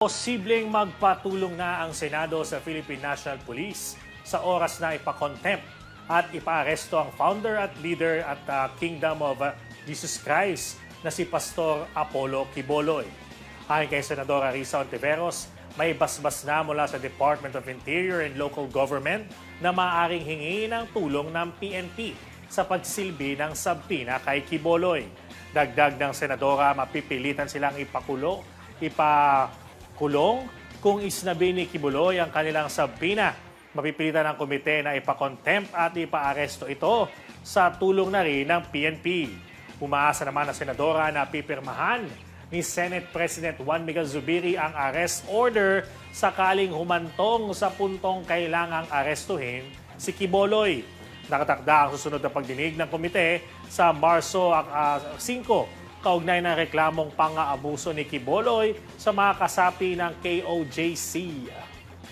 Posibleng magpatulong na ang Senado sa Philippine National Police sa oras na ipakontempt at ipaaresto ang founder at leader at uh, Kingdom of uh, Jesus Christ na si Pastor Apollo Quiboloy. Ayon kay Senadora Risa Ontiveros, may basbas na mula sa Department of Interior and Local Government na maaaring hingi ng tulong ng PNP sa pagsilbi ng sabpina kay Quiboloy. Dagdag ng Senadora, mapipilitan silang ipakulo, ipakulong kung isnabi ni Kibuloy ang kanilang sabpina. Mapipilitan ng komite na ipakontempt at ipaaresto ito sa tulong na rin ng PNP. Umaasa naman ang Senadora na pipirmahan ni Senate President Juan Miguel Zubiri ang arrest order sakaling humantong sa puntong kailangang arestuhin si Kiboloy. Nakatakda ang susunod na pagdinig ng komite sa Marso ah, 5 kaugnay ng reklamong pang-aabuso ni Kiboloy sa mga kasapi ng KOJC.